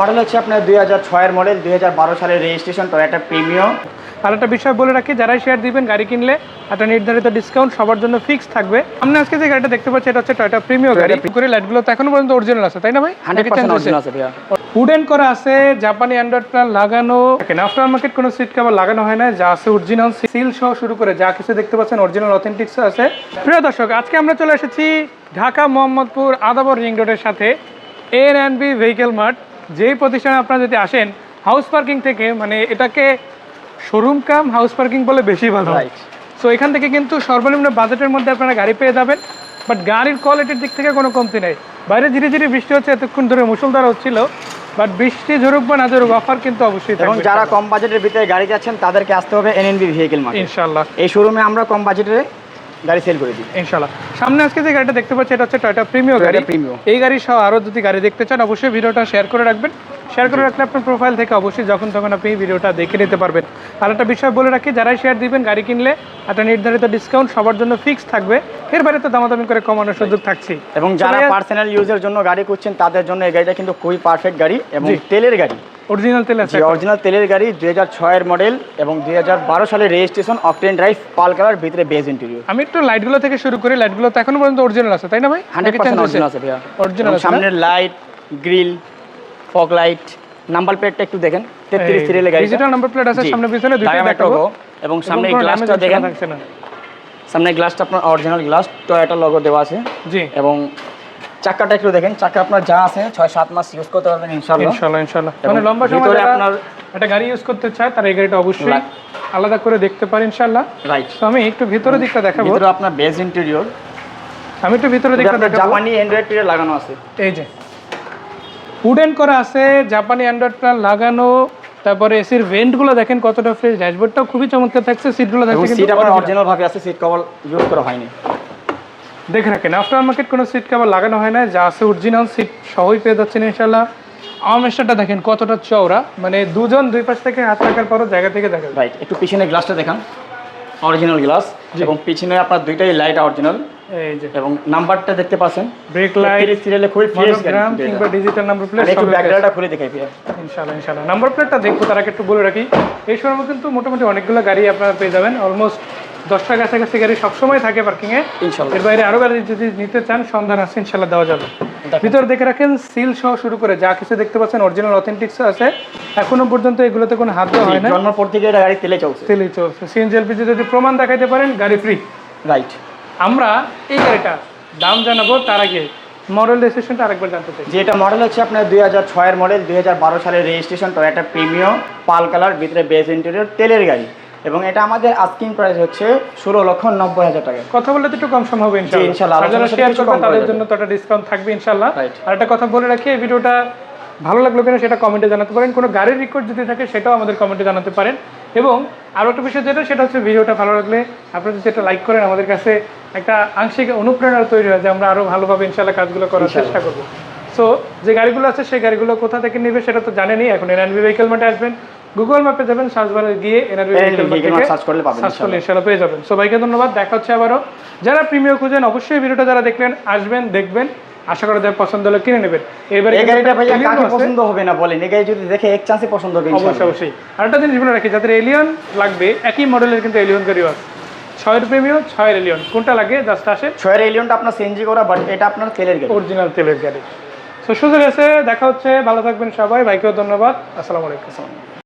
Model হচ্ছে আপনার দুই হাজার ছয়ের মডেল দুই হাজার বারো সালের রেজিস্ট্রেশন টয়োটা প্রিমিয়াম আর একটা বিষয় বলে রাখি যারাই শেয়ার দিবেন গাড়ি কিনলে একটা নির্ধারিত ডিসকাউন্ট সবার জন্য ফিক্স থাকবে। আমরা আজকে যে গাড়িটা দেখতে পাচ্ছি এটা হচ্ছে টয়টা প্রিমিয়াম গাড়ি। করে লাইটগুলো তো এখনও পর্যন্ত অরিজিনাল আছে তাই না ভাই? উডেন করা আছে জাপানি অ্যান্ড্রয়েড প্ল্যান লাগানো। আফটার মার্কেট কোনো সিট কভার লাগানো হয় না যা আছে অরিজিনাল সিল সহ শুরু করে যা কিছু দেখতে পাচ্ছেন অরিজিনাল অথেন্টিক্স আছে। প্রিয় দর্শক আজকে আমরা চলে এসেছি ঢাকা মোহাম্মদপুর আদাবর রিং রোডের সাথে এর অ্যান্ড বি ভেহিকেল মার্ট যেই প্রতিষ্ঠানে আপনারা যদি আসেন হাউস পার্কিং থেকে মানে এটাকে শোরুম কাম হাউস পার্কিং বলে বেশি ভালো হয়। সো এখান থেকে কিন্তু সর্বনিম্ন বাজেটের মধ্যে আপনারা গাড়ি পেয়ে যাবেন বাট গাড়ির কোয়ালিটির দিক থেকে কোনো কমতি নেই। বাইরে ধীরে ধীরে বৃষ্টি হচ্ছে এতক্ষণ ধরে মুসলধারা হচ্ছিল বাট বৃষ্টি ঝরুক বা না ঝরুক অফার কিন্তু অবশ্যই এবং যারা কম বাজেটের ভিতরে গাড়ি যাচ্ছেন তাদেরকে আসতে হবে এনএনবি ভেহিকেল মার্কেট ইনশাল্লাহ এই শোরুমে আমরা কম বাজেটে গাড়ি সেল করে দিই। ইনশাল্লাহ সামনে আজকে যে গাড়িটা দেখতে পাচ্ছি এটা হচ্ছে টয়টা প্রিমিয়াম গাড়ি। Toyota এই গাড়ি সহ আরও যদি গাড়ি দেখতে চান অবশ্যই ভিডিওটা শেয়ার করে রাখবেন। শেয়ার করে রাখলে আপনার প্রোফাইল থেকে অবশ্যই যখন তখন আপনি ভিডিওটা দেখে নিতে পারবেন। আর একটা বিষয় বলে রাখি যারাই শেয়ার দিবেন গাড়ি কিনলে একটা নির্ধারিত ডিসকাউন্ট সবার জন্য ফিক্স থাকবে। এর বাইরে তো দামাদামি করে কমানোর সুযোগ থাকছে এবং যারা পার্সোনাল ইউজের জন্য গাড়ি করছেন তাদের জন্য এই গাড়িটা কিন্তু খুবই পারফেক্ট গাড়ি এবং তেলের গাড়ি। অরিজিনাল তেল আছে অরিজিনাল তেলের গাড়ি দুই হাজার ছয়ের মডেল এবং দুই হাজার বারো সালের registration octane drive pearl colour ভিতরে বেজ ইন্টেরিয়র আমি একটু লাইটগুলো থেকে শুরু করি লাইটগুলো তো এখনও পর্যন্ত অরিজিনাল আছে তাই না ভাই? হান্ড্রেড পার্সেন্ট অরিজিনাল আছে ভাইয়া। অরিজিনাল সামনের light grill fog light number প্লেটটা একটু দেখেন। তেত্রিশ সিরিয়ালের গাড়ি ডিজিটাল নাম্বার প্লেট আছে সামনে পিছনে দুইটাই দেখাবো। এবং সামনে গ্লাসটা দেখেন। সামনে গ্লাসটা আপনার অরিজিনাল গ্লাস টয়োটা লোগো দেওয়া আছে। জি। এবং চাকাটা একটু দেখেন চাকা আপনার যা আছে ছয় সাত মাস ইউজ করতে পারবেন ইনশাআল্লাহ। ইনশাআল্লাহ এবং মানে লম্বা সময় ভিতরে আপনার একটা গাড়ি ইউজ করতে চায় তার এই গাড়িটা অবশ্যই আলাদা করে দেখতে পারে ইনশাআল্লাহ। রাইট তো আমি একটু ভিতরের দিকটা দেখাবো। ভিতরে আপনার বেজ ইন্টেরিয়র আমি একটু ভিতরের দিকটা দেখাবো। জাপানি অ্যান্ড্রয়েড লাগানো আছে। এই যে উডেন করা আছে জাপানি অ্যান্ড্রয়েড প্ল্যান লাগানো তারপরে এসির ভেন্টগুলো দেখেন কতটা ফ্রেশ ড্যাশবোর্ডটাও খুবই চমৎকার থাকছে সিটগুলো থাকছে সিট আপনার অরিজিনাল ভাবে আছে সিট কভার ইউজ করা হয়নি। দেখে রাখেন আফটার মার্কেট কোনো সিট কভার লাগানো হয় না যা আছে অরিজিনাল সিট সহই পেয়ে যাচ্ছেন ইনশাল্লাহ আমেশাটা দেখেন কতটা চওড়া মানে দুজন দুই পাশ থেকে হাত রাখার পরও জায়গা থেকে দেখা যায়। রাইট একটু পিছনে গ্লাসটা দেখান অরিজিনাল গ্লাস এবং পিছনে আপনার দুইটাই লাইট অরিজিনাল এবং নাম্বারটা দেখতে পাচ্ছেন ব্রেক লাইট সিরিয়ালে খুবই ফ্রেশ মনোগ্রাম কিংবা ডিজিটাল নাম্বার প্লেট একটু ব্যাকগ্রাউন্ডটা খুলে দেখাই ভাইয়া। ইনশাআল্লাহ ইনশাআল্লাহ। নাম্বার প্লেটটা দেখব তার আগে একটু বলে রাখি। এই শোরুমে কিন্তু মোটামুটি অনেকগুলো গাড়ি আপনারা পেয়ে যাবেন অলমোস্ট দশটা কাছাকাছি গাড়ি সবসময় থাকে পার্কিংয়ে এর বাইরে আরও গাড়ি যদি নিতে চান সন্ধান আছে ইনশাল্লাহ দেওয়া যাবে। ভিতরে দেখে রাখেন সিল সহ শুরু করে যা কিছু দেখতে পাচ্ছেন অরিজিনাল অথেন্টিক্স আছে। এখনও পর্যন্ত এগুলোতে কোনো হাত দেওয়া হয় না জন্ম পর থেকে গাড়ি তেলে চলছে। তেলই চলছে। সিএনজি এলপিজি যদি প্রমাণ দেখাইতে পারেন গাড়ি ফ্রি রাইট আমরা এই গাড়িটা দাম জানাব তার আগে। মডেল রেজিস্ট্রেশনটা আরেকবার জানতে চাই। যে এটা মডেল হচ্ছে আপনার দুই হাজার ছয়ের মডেল দুই হাজার বারো সালের registration Toyota premium pearl colour ভিতরে বেজ ইন্টেরিয়র তেলের গাড়ি। এবং এটা আমাদের আস্কিং প্রাইস হচ্ছে ষোলো লক্ষ নব্বই হাজার টাকা। কথা বললে তো একটু কম সম হবে ইনশাআল্লাহ, ইনশাআল্লাহ আর যারা শেয়ার কিছু করবে কম করা তাদের জন্য তো একটা ডিসকাউন্ট থাকবে ইনশাআল্লাহ। Right. আর একটা কথা বলে রাখি এই ভিডিওটা ভালো লাগল কিনা সেটা কমেন্টে জানাতে পারেন। কোনো গাড়ির রেকর্ড যদি থাকে সেটাও আমাদের কমেন্টে জানাতে পারেন। এবং আরও একটা বিষয় যেটা সেটা হচ্ছে ভিডিওটা ভালো লাগলে আপনারা যদি এটা লাইক করেন আমাদের কাছে একটা আংশিক অনুপ্রেরণা তৈরি হয় যে আমরা আরও ভালোভাবে ইনশাআল্লাহ কাজগুলো করার চেষ্টা করব। সো যে গাড়িগুলো আছে সেই গাড়িগুলো কোথা থেকে নেবে সেটা তো জানেনই। এখন এনআরবি ভেহিকেল মার্টে আসবেন। গুগল ম্যাপে যাবেন সার্চ বারে গিয়ে এনআরবি vehicle করলে পাবেন সার্চ করলে ইনশাআল্লাহ। পেয়ে যাবেন। সবাইকে ধন্যবাদ দেখা হচ্ছে আবারও। যারা প্রিমিয়ার খুঁজেন অবশ্যই ভিডিওটা যারা দেখলেন আসবেন দেখবেন। আশা করা যায় পছন্দ হলে কিনে নেবেন। এবারে এই গাড়িটা Alien কাকে পছন্দ হবে না বলেন? এই গাড়ি যদি দেখে এক চান্সে পছন্দ হবে অবশ্যই ইনশাআল্লাহ। অবশ্যই আরেকটা জিনিস বলে রাখি যাদের এলিয়ন লাগবে একই মডেলের কিন্তু এলিয়ন গাড়িও আছে। ছয়ের প্রিমিয়াম ছয়ের এলিয়ন কোনটা লাগে? জাস্ট আসে। ছয়ের এলিয়নটা আপনার সিএনজি করা বাট এটা আপনার তেলের গাড়ি। অরিজিনাল তেলের গাড়ি। তো সুযোগ আছে দেখা হচ্ছে ভালো থাকবেন সবাই ভাইকেও ধন্যবাদ আসসালামু আলাইকুম।